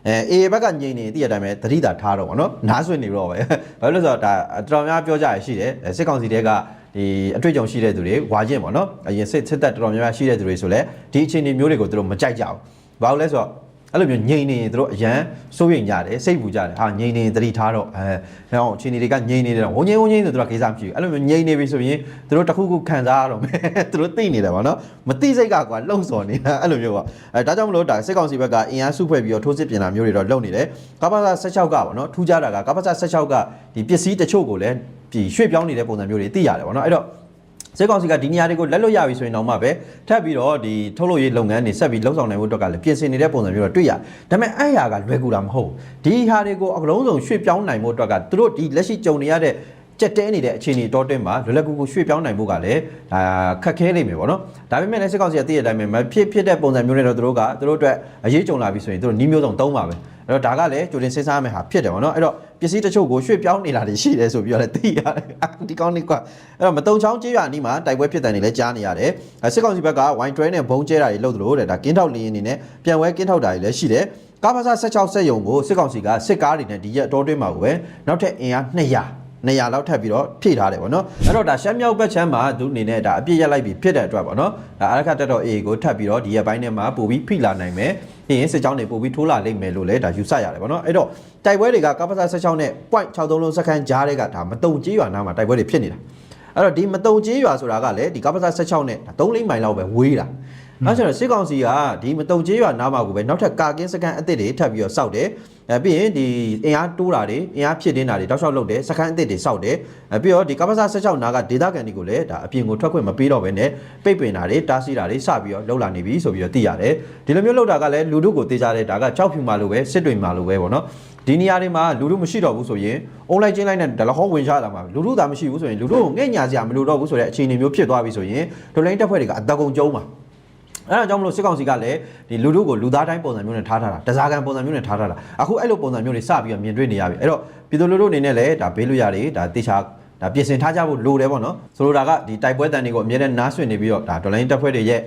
အဲ A ဘက်ကငြိမ်နေတည့်ရတဲ့အတိုင်းပဲသတိတာထားတော့ပေါ့နော်နားဆွင့်နေတော့ပဲဘာလို့လဲဆိုတော့ဒါတော်တော်များပြောကြရရှိတယ်စစ်ကောင်စီတွေက ဒီအတွေ့အကြုံရှိတဲ့သူတွေဝါကျင်ပေါ့နော်အရင်စစ်စစ်တပ်တော်တော်များများရှိတဲ့သူတွေဆိုလဲဒီအခြေအနေမျိုးတွေကိုသူတို့မကြိုက်ကြဘူးဘာလို့လဲဆိုတော့အဲ့လိုမျိုးငြိမ်နေရင်သူတို့အရန်စိုးရိမ်ကြတယ်စိတ်ပူကြတယ်ဟာငြိမ်နေရင်သတိထားတော့အဲဟောအခြေအနေတွေကငြိမ်နေတယ်ဝုံငြိမ်ဝုံငြိမ်ဆိုသူတို့ကိစ္စမရှိဘူးအဲ့လိုမျိုးငြိမ်နေပြီဆိုရင်သူတို့တစ်ခုခုခံစားရတော့မယ်သူတို့သိနေတယ်ပေါ့နော်မသိစိတ်ကကွာလှုပ်ဆော်နေတာအဲ့လိုမျိုးပေါ့အဲဒါကြောင့်မလို့ဒါစစ်ကောင်စီဘက်ကအင်အားစုဖွဲ့ပြီးတော့ထိုးစစ်ပြင်တာမျိုးတွေတော့လုပ်နေတယ်ကပ္ပစ16ကပေါ့နော်ထူးခြားတာကကပ္ပစ16ကဒီပစ္စည်းတချို့ကိုလည်း ဒီရွှေ့ပြောင်းနေတဲ့ပုံစံမျိုးတွေသိရတယ်ပေါ့နော်အဲ့တော့စစ်ကောင်စီကဒီနေရာတွေကိုလက်လွတ်ရပြီဆိုရင်တော့မှပဲထပ်ပြီးတော့ဒီထုတ်လုပ်ရေးလုပ်ငန်းတွေဆက်ပြီးလှုပ်ဆောင်နိုင်ဖို့အတွက်ကလည်းပြင်ဆင်နေတဲ့ပုံစံမျိုးတော့တွေ့ရတယ်။ဒါပေမဲ့အဲ့ဟာကလွယ်ကူတာမဟုတ်ဘူး။ဒီဟာတွေကိုအကလုံးစုံရွှေ့ပြောင်းနိုင်ဖို့အတွက်ကသူတို့ဒီလက်ရှိကြုံနေရတဲ့ကြက်တဲနေတဲ့အခြေအနေတောတင်းမှာလွယ်လွယ်ကူကူရွှေ့ပြောင်းနိုင်ဖို့ကလည်းဒါခက်ခဲနေမယ်ပေါ့နော်။ဒါပေမဲ့လည်းစစ်ကောင်စီကသိတဲ့အတိုင်းပဲမဖြစ်ဖြစ်တဲ့ပုံစံမျိုးတွေတော့သူတို့ကသူတို့အတွက်အရေးကြုံလာပြီဆိုရင်သူတို့နှီးမျိုးစုံသုံးပါပဲ။အဲ့တော့ဒါကလည်းကြိုတင်စဉ်းစားရမယ့်ဟာဖြစ်တယ်ပေါ့နော်။အဲ့တော့ ပစ္စည်းတချို့ကိုရွှေ့ပြောင်းနေတာတွေရှိတယ်ဆိုပြီးတော့လည်းသိရတယ်။ဒီကောင်းနေကွာအဲ့တော့မတုံချောင်းကျေးရွာအနီးမှာတိုက်ပွဲဖြစ်တယ်နေလဲကြားနေရတယ်။အဲစစ်ကောင်စီဘက်ကဝိုင်ထရဲနဲ့ဘုံကျဲတာတွေလုပ်သလိုတဲ့ဒါကင်းထောက်လင်းရင်နေနဲ့ပြန်ဝဲကင်းထောက်တာတွေလည်းရှိတယ်။ကားပါစာ16စက်ယုံကိုစစ်ကောင်စီကစစ်ကားတွေနဲ့ဒီရက်အတော်တွင်းမှာကိုပဲနောက်ထပ်အင်အား200 200လောက်ထပ်ပြီးတော့ဖြည့်ထားတယ်ဗောနော်အဲ့တော့ဒါရှမ်းမြောက်ဘက်ချမ်းမှာသူအနေနဲ့ဒါအပြည့်ရက်လိုက်ပြီးဖြစ်တဲ့အတွက်ဗောနော်ဒါအရခတက်တော် A ကိုထပ်ပြီးတော့ဒီရက်ပိုင်းထဲမှာပို့ပြီးဖိလာနိုင်မယ် ပြီးရင်စစ်ကြောင်းတွေပို့ပြီးထိုးလာလိမ့်မယ်လို့လည်းဒါယူဆရတယ်ဗောနော်အဲ့တော့တိုက်ပွဲတွေကကပ္ပစာ16နဲ့ .63 လုံးစက္ကန့်ကြားတဲ့ကဒါမတုံကြေးရွာနားမှာတိုက်ပွဲတွေဖြစ်နေတာအဲ့တော့ဒီမတုံကြေးရွာဆိုတာကလည်းဒီကပ္ပစာ16နဲ့3လိမ့်မိုင်လောက်ပဲဝေးတာအဲ့ဆိုတော့စစ်ကောင်စီကဒီမတုံကြေးရွာနားမှာကိုပဲနောက်ထပ်ကာကင်းစကန်အစ်စ်တွေထပ်ပြီးတော့စောက်တယ် အဲပြီးရင်ဒီအင်အားတိုးတာတွေအင်အားဖြစ်တင်းတာတွေတောက်လျှောက်လုပ်တယ်စကန်အစ်စ်တွေစောက်တယ်အဲပြီးတော့ဒီကပ္ပစာ16နားကဒေသခံတွေကိုလည်းဒါအပြင်ကိုထွက်ခွင့်မပေးတော့ဘဲနဲ့ပိတ်ပင်တာတွေတားဆီးတာတွေစပြီးတော့လှုပ်လာနေပြီဆိုပြီးတော့သိရတယ်ဒီလိုမျိုးလှုပ်တာကလည်းလူတို့ကိုတေးကြတဲ့ဒါကကြောက်ဖြူမာလို့ပဲစစ်တွေမာလို့ပဲပေါ့နော်ဒီနေရာတွေမှာလူတို့မရှိတော့ဘူးဆိုရင်အွန်လိုင်းချင်းလိုက်နဲ့ဒလဟောဝင်ရှားလာမှာလူတို့သာမရှိဘူးဆိုရင်လူတို့ကိုငဲ့ညာစရာမလိုတော့ဘူးဆိုတဲ့အခြေအနေမျိုးဖြစ်သွားပြီဆိုရင်ဒိုလိုင်းတက်ဖွဲ့တွေကအတကုံကျုံးမှာ အဲ့ဒါကြောင့်မလို့စစ်ကောင်စီကလည်းဒီလူတို့ကိုလူသားတိုင်းပုံစံမျိုးနဲ့ထားထားတာတစားကန်ပုံစံမျိုးနဲ့ထားထားတာအခုအဲ့လိုပုံစံမျိုးတွေစပြီးတော့မြင်တွေ့နေရပြီအဲ့တော့ပြည်သူလူထုအနေနဲ့လည်းဒါဘေးလွတ်ရတယ်ဒါတေချာဒါပြင်ဆင်ထားကြဖို့လိုတယ်ပေါ့နော်ဆိုလိုတာကဒီတိုက်ပွဲတန်တွေကိုအမြဲတမ်းနားဆွင့်နေပြီးတော့ဒါဒေါ်လာတက်ဖွဲ့တွေရဲ့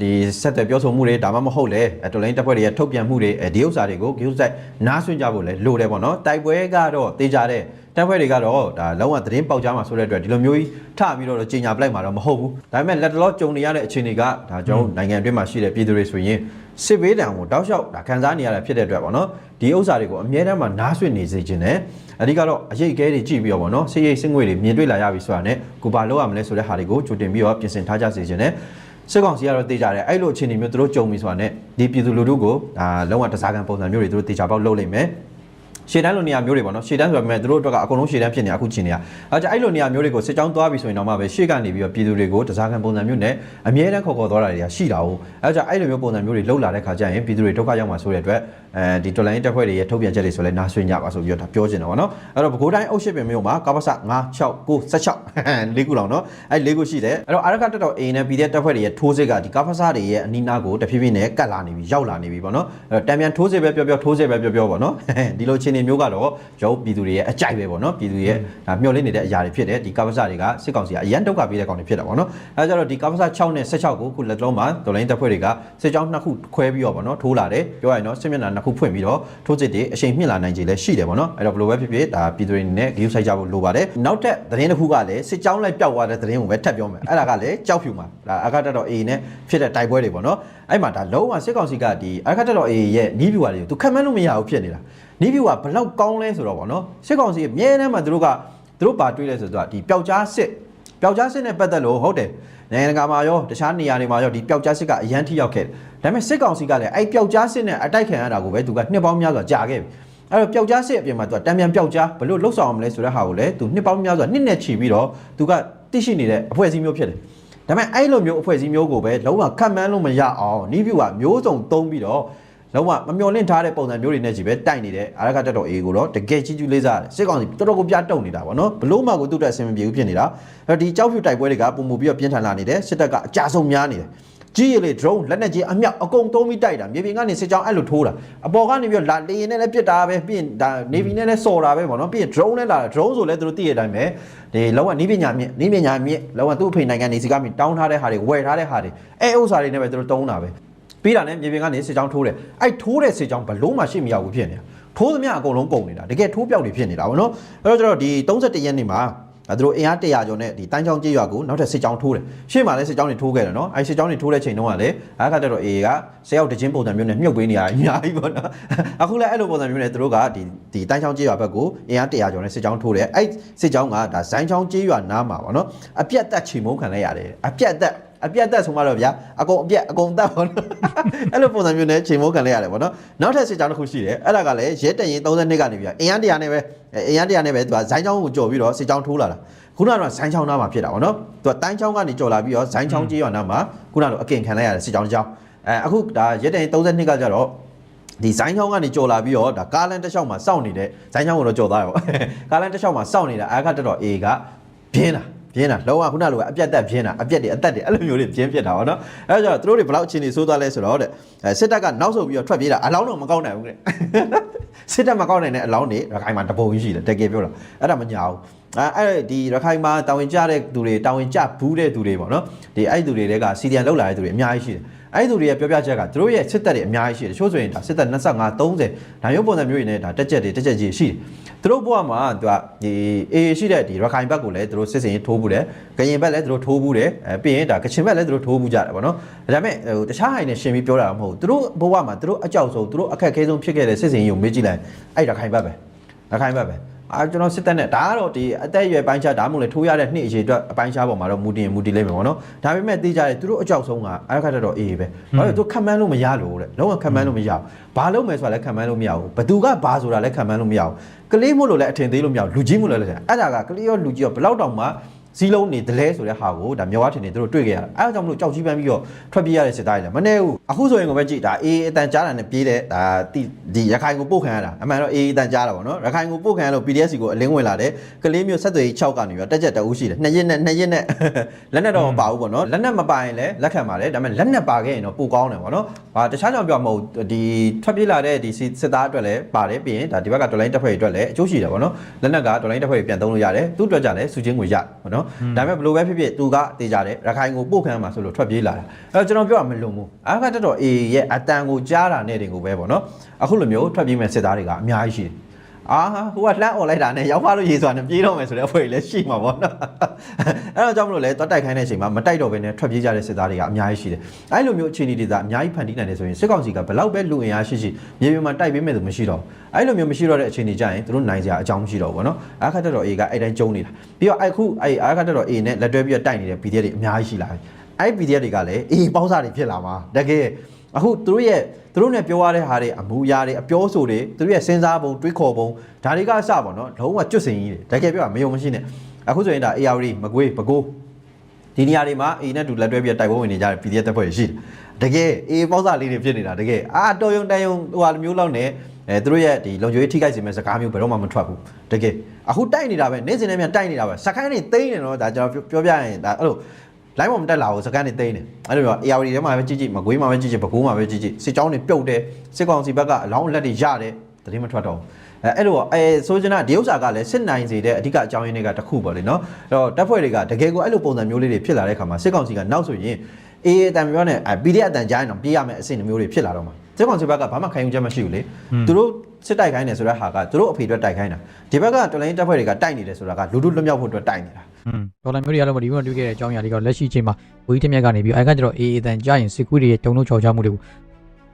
ဒီဆက်သွယ်ပြောဆိုမှုတွေဒါမှမဟုတ်လေဒေါ်လာတက်ဖွဲ့တွေရဲ့ထုတ်ပြန်မှုတွေအဲဒီဥစ္စာတွေကိုဂိူးဆိုင်နားဆွင့်ကြဖို့လည်းလိုတယ်ပေါ့နော်တိုက်ပွဲကတော့တေချာတဲ့တပ်ဖွဲ့တွေကတော့ဒါလုံးဝသတင်းပေါက်ကြားမှာဆိုတဲ့အတွက်ဒီလိုမျိုးကြီးထပြီးတော့ကြီးညာပလိုက်မှာတော့မဟုတ်ဘူးဒါပေမဲ့လက်တလောကြုံနေရတဲ့အခြေအနေကဒါကျွန်တော်တို့နိုင်ငံအတွင်းမှာရှိတဲ့ပြည်သူတွေဆိုရင်စစ်ဘေးတံကိုတောက်လျှောက်ဒါခံစားနေရတာဖြစ်တဲ့အတွက်ပေါ့နော်ဒီဥစ္စာတွေကိုအမြဲတမ်းမှနားဆွင့်နေစေခြင်းနဲ့အဓိကတော့အရေးအကဲတွေကြည့်ပြီးတော့ပေါ့နော်စစ်ရေးစစ်ငွေတွေမြင်တွေ့လာရပြီဆိုတာနဲ့ကိုပါလောက်ရမလဲဆိုတဲ့ဟာတွေကိုကြိုတင်ပြီးတော့ပြင်ဆင်ထားကြစေခြင်းနဲ့ စစ်ကောင်စီကတော့တေးကြတယ်အဲ့လိုအခြေအနေမျိုးသူတို့ကြုံပြီဆိုတာနဲ့ဒီပြည်သူလူထုကိုဒါလုံးဝတစားကန်ပုံစံမျိုးတွေသူတို့တေချာပေါက်လုပ်လိမ့်မယ် ရှေ့တန်းလိုနေရာမျိုးတွေပေါ့နော်ရှေ့တန်းဆိုပေမဲ့သူတို့အတွက်ကအကုန်လုံးရှေ့တန်းဖြစ်နေအခုချိန်နေရအဲကြအဲ့လိုနေရာမျိုးတွေကိုစစ်ကြောင်းသွားပြီဆိုရင်တော့မှပဲရှေ့ကနေပြီးတော့ပြည်သူတွေကိုတစားခံပုံစံမျိုးနဲ့အမြဲတမ်းခေါ်ခေါ်သွားတာတွေကရှိတာ哦အဲကြအဲ့လိုမျိုးပုံစံမျိုးတွေလှုပ်လာတဲ့ခါကျရင်ပြည်သူတွေဒုက္ခရောက်မှာဆိုတဲ့အတွက်အဲဒီတော်လိုင်းတက်ဖွဲ့တွေရဲ့ထုတ်ပြန်ချက်တွေဆိုလဲနားဆွင့်ကြပါဆိုပြီးတော့ဒါပြောချင်တယ်ပေါ့နော်အဲ့တော့ပဲခူးတိုင်းအုပ်ရှစ်ပင်မျိုးမှာကပ္ပစ9 6 9 16လေးခုလောက်နော်အဲ့လေးခုရှိတယ်အဲ့တော့အာရကတက်တော် A နဲ့ B တဲ့တက်ဖွဲ့တွေရဲ့ထိုးစစ်ကဒီကပ္ပစတွေရဲ့အနီးနားကိုတဖြည်းဖြည်းနဲ့ကတ်လာနေပြီရောက်လာနေပြီပေါ့နော်အဲ့တော့တံပြန်ထိုးစစ်ပဲပြောပြောထိုးစစ်ပဲပြောပြောပေါ့နော်ဒီလိုချင်းနေမျိုးကတော့ရုပ်ပြည်သူတွေရဲ့အကြိုက်ပဲပေါ့နော်ပြည်သူရဲ့ဒါမျှော်လင့်နေတဲ့အရာတွေဖြစ်တယ်ဒီကပ္ပစတွေကစစ်ကောင်စီကအရန်ဒုက္ခပေးတဲ့ကောင်တွေဖြစ်တာပေါ့နော်အဲကြတော့ဒီကပ္ပစ6နဲ့16ကိုခုလက်လုံးမှာဒေါ်လိုင်းတက်ဖွဲ့တွေကစစ်ကြောင်းနှစ်ခုခွဲပြီးတော့ပေါ့နော်ထိုးလာတယ်ပြောရရင်တော့စစ်မျက်နှာနှစ်ခုဖွင့်ပြီးတော့ထိုးစစ်တွေအချိန်မြင့်လာနိုင်ခြေလည်းရှိတယ်ပေါ့နော်အဲ့တော့ဘယ်လိုပဲဖြစ်ဖြစ်ဒါပြည်သူတွေအနေနဲ့ဂရုစိုက်ကြဖို့လိုပါတယ်နောက်ထပ်သတင်းတစ်ခုကလည်းစစ်ကြောင်းလိုက်ပျောက်သွားတဲ့သတင်းကိုပဲထပ်ပြောမယ်အဲ့ဒါကလည်းကြောက်ဖြူမှာဒါအခါတက်တော် A နဲ့ဖြစ်တဲ့တိုက်ပွဲတွေပေါ့နော်အဲ့မှာဒါလုံးဝစစ်ကောင်စီကဒီအခါတက်တော် A ရဲ့နီးဗျူဟာတွေကိုသူခံမှန်းလို့မရဘူးဖြစ်နေတာ နီးဗျူဟာဘလောက်ကောင်းလဲဆိုတော့ပေါ့နော်စစ်ကောင်စီအမြဲတမ်းမှသူတို့ကသူတို့ပါတွေးလဲဆိုတော့ဒီပျောက်ကြားစစ်ပျောက်ကြားစစ်နဲ့ပတ်သက်လို့ဟုတ်တယ်နိုင်ငံတကာမှာရောတခြားနေရာတွေမှာရောဒီပျောက်ကြားစစ်ကအရန်ထိရောက်ခဲ့တယ်ဒါပေမဲ့စစ်ကောင်စီကလည်းအဲ့ပျောက်ကြားစစ်နဲ့အတိုက်ခံရတာကိုပဲသူကနှစ်ပေါင်းများစွာကြာခဲ့ပြီအဲ့တော့ပျောက်ကြားစစ်အပြင်မှာသူကတံပြန်ပျောက်ကြားဘလို့လှုပ်ဆောင်အောင်မလဲဆိုတဲ့ဟာကိုလည်းသူနှစ်ပေါင်းများစွာနှစ်နဲ့ချီပြီးတော့သူကသိရှိနေတဲ့အဖွဲ့အစည်းမျိုးဖြစ်တယ်ဒါပေမဲ့အဲ့လိုမျိုးအဖွဲ့အစည်းမျိုးကိုပဲလုံးဝခတ်မှန်းလို့မရအောင်နီးဗျူကမျိုးစုံသုံးပြီးတော့ လုံးဝမမျော်လင့်ထားတဲ့ပုံစံမျိုးတွေနဲ့ကြီးပဲတိုက်နေတယ်အာရခတက်တော်အေကိုတော့တကယ်ကြီးကျူးလေးစားတယ်စစ်ကောင်စီတော်တော်ကိုပြတုံနေတာပေါ့နော်ဘလို့မှကိုသူ့တက်အဆင်မပြေဘူးဖြစ်နေတာအဲ့တော့ဒီကြောက်ဖြူတိုက်ပွဲတွေကပုံမူပြီးတော့ပြင်းထန်လာနေတယ်စစ်တပ်ကအကြဆုံးများနေတယ်ကြီးရလေ drone လက်နက်ကြီးအမြောက်အကုန်သုံးပြီးတိုက်တာမြေပြင်ကနေစစ်ကြောင်းအဲ့လိုထိုးတာအပေါ်ကနေပြီးတော့လာလေရင်နဲ့လည်းပစ်တာပဲပြီးရင်ဒါနေဗီနဲ့လည်းစော်တာပဲပေါ့နော်ပြီးရင် drone နဲ့လာတာ drone ဆိုလည်းသူတို့သိရတဲ့အတိုင်းပဲဒီလောကနီးပညာမြင့်နီးပညာမြင့်လောကသူ့အဖေနိုင်ငံနေစီကမြင့်တောင်းထားတဲ့ဟာတွေဝယ်ထားတဲ့ဟာတွေအဲဥစ္စာတွေနဲ့ပဲသူတို့တုံးတာပဲ ပြီးတာနဲ့မြေပြင်ကနေစစ်ကြောင်းထိုးတယ်အဲ့ထိုးတဲ့စစ်ကြောင်းဘလုံးမှရှိမရဘူးဖြစ်နေတာထိုးသမျှအကုန်လုံးကုန်နေတာတကယ်ထိုးပြောက်တွေဖြစ်နေတာဗောနော်အဲ့တော့ကျတော့ဒီ31ရက်နေ့မှာအဲသူတို့အင်အား100ကျော်နဲ့ဒီတန်းချောင်းကြေးရွာကိုနောက်ထပ်စစ်ကြောင်းထိုးတယ်ရှေ့မှာလည်းစစ်ကြောင်းတွေထိုးခဲ့တယ်နော်အဲ့စစ်ကြောင်းတွေထိုးတဲ့ချိန်တုန်းကလည်းအားခါတက်တော့ AA ကဆယ်ယောက်တစ်ချင်းပုံစံမျိုးနဲ့မြုပ်ပေးနေရအများကြီးဗောနော်အခုလည်းအဲ့လိုပုံစံမျိုးနဲ့သူတို့ကဒီဒီတန်းချောင်းကြေးရွာဘက်ကိုအင်အား100ကျော်နဲ့စစ်ကြောင်းထိုးတယ်အဲ့စစ်ကြောင်းကဒါဇိုင်းချောင်းကြေးရွာနားမှာဗောနော်အပြက်တက်ချီမုန်းခံလိုက်ရတယ်အပြက်တက် အပြတ်သက်ဆုံးမတော့ဗျာအကုန်အပြက်အကုန်တက်ပါတော့အဲ့လိုပုံစံမျိုးနဲ့ချိန်မိုးခံလိုက်ရတယ်ဗောနော်နောက်ထပ်စစ်ကြောင်းတစ်ခုရှိတယ်အဲ့ဒါကလည်းရဲတရင်32ကနေပြီအင်အားတရာနဲ့ပဲအင်အားတရာနဲ့ပဲသူကဇိုင်းချောင်းကိုကြော်ပြီးတော့စစ်ကြောင်းထိုးလာတာခုနကတော့ဇိုင်းချောင်းနားမှာဖြစ်တာဗောနော်သူကတိုင်းချောင်းကနေကြော်လာပြီးတော့ဇိုင်းချောင်းကြီးရွာနားမှာခုနကတော့အကင်ခံလိုက်ရတယ်စစ်ကြောင်းတစ်ကြောင်းအဲအခုဒါရဲတရင်32ကကြတော့ဒီဇိုင်းချောင်းကနေကြော်လာပြီးတော့ဒါကားလန်တစ်လျှောက်မှာစောင့်နေတဲ့ဇိုင်းချောင်းကိုတော့ကြော်သားရောကားလန်တစ်လျှောက်မှာစောင့်နေတာအားကတက်တော့ A ကပြင်းတာ ပြင်းတာလောကခုနလိုပဲအပြတ်တက်ပြင်းတာအပြက်တွေအသက်တွေအဲ့လိုမျိုးတွေပြင်းပြစ်တာပေါ့နော်အဲ့တော့သူတို့တွေဘယ်လောက်အခြေအနေဆိုးသွားလဲဆိုတော့တဲ့အဲစစ်တပ်ကနောက်ဆုတ်ပြီးတော့ထွက်ပြေးတာအလောင်းတော့မကောက်နိုင်ဘူးတဲ့စစ်တပ်မကောက်နိုင်တဲ့အလောင်းတွေရခိုင်မှာတပုံကြီးရှိတယ်တကယ်ပြောတာအဲ့ဒါမညာဘူးအဲအဲ့ဒီရခိုင်မှာတာဝန်ကျတဲ့သူတွေတာဝန်ကျဘူးတဲ့သူတွေပေါ့နော်ဒီအဲ့ဒီသူတွေတွေကစီဒီယန်လောက်လာတဲ့သူတွေအများကြီးရှိတယ် အဲ့ဒီသူတွေရဲ့ပြောပြချက်ကသူတို့ရဲ့စစ်တပ်တွေအများကြီးရှိတယ်တချို့ဆိုရင်ဒါစစ်တပ်25 30ဒါမျိုးပုံစံမျိုးတွေနဲ့ဒါတက်ချက်တွေတက်ချက်ကြီးရှိတယ်သူတို့ဘဝမှာသူကဒီအေးရှိတဲ့ဒီရခိုင်ဘက်ကိုလည်းသူတို့စစ်စင်ရေးထိုးဘူးတယ်ကရင်ဘက်လည်းသူတို့ထိုးဘူးတယ်အဲပြီးရင်ဒါကချင်ဘက်လည်းသူတို့ထိုးဘူးကြတယ်ပေါ့နော်ဒါပေမဲ့ဟိုတခြားဟိုင်နဲ့ရှင်ပြီးပြောတာမဟုတ်ဘူးသူတို့ဘဝမှာသူတို့အကြောက်ဆုံးသူတို့အခက်အခဲဆုံးဖြစ်ခဲ့တဲ့စစ်စင်ရေးကိုမေးကြည့်လိုက်အဲ့ရခိုင်ဘက်ပဲရခိုင်ဘက်ပဲ အာကျွန်တော်စစ်တပ်နဲ့ဒါကတော့ဒီအသက်အရွယ်ပိုင်းခြားဒါမှမဟုတ်လေထိုးရတဲ့နှစ်အချိန်အတွက်အပိုင်းခြားပေါ်မှာတော့မူတည်ရင်မူတည်လိမ့်မယ်ပေါ့နော်ဒါပေမဲ့သိကြတယ်သူတို့အကြောက်ဆုံးကအားခါတက်တော့အေးပဲဘာလို့သူခံမှန်းလို့မရလို့တဲ့လုံးဝခံမှန်းလို့မရဘူးဘာလို့မယ်ဆိုတာလည်းခံမှန်းလို့မရဘူးဘသူကဘာဆိုတာလည်းခံမှန်းလို့မရဘူးကလေးမို့လို့လည်းအထင်သေးလို့မရဘူးလူကြီးမို့လို့လည်းအဲ့ဒါကကလေးရောလူကြီးရောဘလောက်တောင်မှ စီးလုံးနေတယ်လဲဆိုတဲ့ဟာကိုဒါမြော်ဝါထင်နေသူတို့တွေ့ခဲ့ရတာအဲဒါကြောင့်မလို့ကြောက်ကြီးပန်းပြီးတော့ထွက်ပြေးရတဲ့စစ်သားတွေလည်းမနေဘူးအခုဆိုရင်ကိုပဲကြည့်ဒါအေးအတန်ကြားတာနဲ့ပြေးတဲ့ဒါတိဒီရခိုင်ကိုပို့ခံရတာအမှန်တော့အေးအတန်ကြားတာပေါ့နော်ရခိုင်ကိုပို့ခံရလို့ PDS ကိုအလင်းဝင်လာတယ်ကလေးမျိုးဆက်သွယ်ရေး6ကနေပြီးတော့တက်ချက်တအူးရှိတယ်နှစ်ရက်နဲ့နှစ်ရက်နဲ့လက်နဲ့တော့မပါဘူးပေါ့နော်လက်နဲ့မပါရင်လည်းလက်ခံပါတယ်ဒါပေမဲ့လက်နဲ့ပါခဲ့ရင်တော့ပိုကောင်းတယ်ပေါ့နော်ဟာတခြားကြောင့်ပြောမဟုတ်ဒီထွက်ပြေးလာတဲ့ဒီစစ်သားအတွက်လည်းပါတယ်ပြီးရင်ဒါဒီဘက်ကဒေါ်လိုင်းတက်ဖွဲ့တွေအတွက်လည်းအကျိုးရှိတယ်ပေါ့နော်လက်နက်ကဒေါ်လိုင်းတက်ဖွဲ့တွေပြန်သုံးလို့ရတယ်သူ့အတွက်ကြလည်းစုချင်းကိုရပေါ့နော်ဒါပေမဲ့ဘယ်လိုပဲဖြစ်ဖြစ်သူကတေးကြတယ်ရခိုင်ကိုပို့ခံမှာဆိုလို့ထွက်ပြေးလာတာအဲတော့ကျွန်တော်ပြောရမလို့မို့အားကတက်တော့အေးရဲ့အတန်ကိုကြားတာနဲ့တင်ကိုပဲပေါ့နော်အခုလိုမျိုးထွက်ပြေးမဲ့စစ်သားတွေကအများကြီးရှိတယ် အာဟိုကလှမ်းអော်လိုက်တာနဲ့ရောက်ဖားလို့ရေစွာနဲ့ပြေးတော့မယ်ဆိုတဲ့အဖွဲ့တွေလည်းရှိမှာပေါ့နော်အဲ့တော့ကြောင့်မလို့လဲတွတ်တိုက်ခိုင်းတဲ့အချိန်မှာမတိုက်တော့ဘဲနဲ့ထွက်ပြေးကြတဲ့စစ်သားတွေကအများကြီးရှိတယ်အဲ့လိုမျိုးအခြေအနေတွေကအများကြီးဖန်တီးနိုင်တယ်ဆိုရင်စစ်ကောင်စီကဘယ်လောက်ပဲလူအင်အားရှိရှိမြေပြင်မှာတိုက်ပေးမယ်ဆိုမရှိတော့အဲ့လိုမျိုးမရှိတော့တဲ့အခြေအနေကြရင်သူတို့နိုင်စရာအကြောင်းမရှိတော့ဘူးပေါ့နော်အားခတ်တော့ A ကအဲ့တိုင်းကျုံနေတာပြီးတော့အခုအဲ့အားခတ်တော့ A နဲ့လက်တွဲပြီးတော့တိုက်နေတဲ့ PDF တွေအများကြီးရှိလာပြီအဲ့ PDF တွေကလည်း A ပေါင်းစားတွေဖြစ်လာမှာတကယ် အခုသူတို့ရဲ့သူတို့ ਨੇ ပြောရတဲ့ဟာတွေအမူအရာတွေအပြောဆိုတွေသူတို့ရဲ့စဉ်းစားပုံတွေးခေါ်ပုံဒါတွေကအစပေါ့နော်လုံးဝကျွတ်စင်ကြီးတွေတကယ်ပြောတာမယုံမရှိနဲ့အခုဆိုရင်ဒါ AR မကွေးပကိုးဒီနေရာတွေမှာ A နဲ့တူလက်တွဲပြီးတိုက်ပွဲဝင်နေကြတဲ့ PDF တပ်ဖွဲ့တွေရှိတယ်တကယ် A ပေါင်းစားလေးတွေဖြစ်နေတာတကယ်အာတော်ယုံတန်ယုံဟိုဟာမျိုးလောက်နဲ့အဲသူတို့ရဲ့ဒီလုံခြုံရေးထိခိုက်စေမဲ့စကားမျိုးဘယ်တော့မှမထွက်ဘူးတကယ်အခုတိုက်နေတာပဲနေ့စဉ်နဲ့မြန်တိုက်နေတာပဲစကိုင်းနေသိမ်းနေတော့ဒါကျွန်တော်ပြောပြရင်ဒါအဲ့လို line ပေါ်မတက်လာဘူးစကန်နေသိမ်းတယ်အဲ့လိုမျိုး AR တွေထဲမှာပဲကြည့်ကြည့်မကွေးမှာပဲကြည့်ကြည့်ပကူးမှာပဲကြည့်ကြည့်စစ်ကြောင်းတွေပြုတ်တယ်စစ်ကောင်စီဘက်ကအလောင်းလက်တွေရတယ်တတိမထွက်တော့အဲအဲ့လိုအဲဆိုချင်တာဒီဥစ္စာကလည်းစစ်နိုင်စေတဲ့အဓိကအကြောင်းရင်းတွေကတစ်ခုပေါ့လေနော်အဲ့တော့တပ်ဖွဲ့တွေကတကယ်ကိုအဲ့လိုပုံစံမျိုးလေးတွေဖြစ်လာတဲ့ခါမှာစစ်ကောင်စီကနောက်ဆိုရင်အေးအတန်ပြောနေအဲ PDF အတန်ကြားရင်တော့ပြေးရမယ့်အဆင့်မျိုးတွေဖြစ်လာတော့မှာစစ်ကောင်စီဘက်ကဘာမှခံယူချက်မရှိဘူးလေသူတို့ စစ်တိုက်ခိုင်းတယ်ဆိုတဲ့ဟာကသူတို့အဖေအတွက်တိုက်ခိုင်းတာဒီဘက်ကတော်လိုင်းတပ်ဖွဲ့တွေကတိုက်နေတယ်ဆိုတာကလူတို့လွတ်မြောက်ဖို့အတွက်တိုက်နေတာ
อืมဒေါ်လာမျိုးတွေအားလုံးမဒီမှာတွေ့ခဲ့တဲ့အကြောင်းအရာတွေကလက်ရှိအချိန်မှာဝီးတမြက်ကနေပြီးအိုင်ကကျတော့အေးအေးတန်ကြားရင်စစ်ကွေးတွေရဲ့တုံလုံးချော်ချမှုတွေကို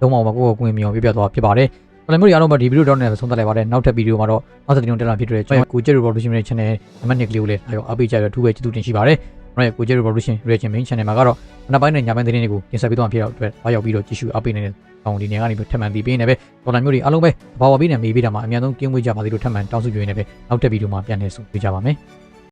လုံးဝမကိုယ့်ကိုယ်ကိုယ်မြောင်ပြပြသွားဖြစ်ပါတယ်ဒေါ်လာမျိုးတွေအားလုံးမဒီဗီဒီယိုတော့နဲ့ဆုံးသက်လိုက်ပါတယ်နောက်ထပ်ဗီဒီယိုမှာတော့နောက်ဆက်တင်တက်လာဖြစ်တဲ့ကျွန်တော်ကိုကျက် revolution ရဲ့ channel နံပါတ်1ကလေးကိုလည်းအားအားပေးကြရထူးပဲကျေးဇူးတင်ရှိပါတယ်ကျွန်တော်ရဲ့ကိုကျက် revolution reaction main channel မှာကတော့နောက်ပိုင်းနဲ့ညပိုင်းသတင်းတွေကိုတင်ဆက်ပေးသွားမှာဖြစ်တော့အတွက်အားရောက်ပြီးတော့ကြည့်ရှုအားပေးနေတဲ့ အောင်ဒီနေရာကနေထပ်မံတည်ပေးနေပဲဒေါ်လာမျိုးတွေအားလုံးပဲဘာဝပေးနေမေးပေးတာမှာအများဆုံးကင်းဝေးကြပါသေးလို့ထပ်မံတောင်းဆိုကြရင်းနဲ့ပဲနောက်တဲ့ဗီဒီယိုမှာပြန်လည်ဆုံတွေ့ကြပါမယ်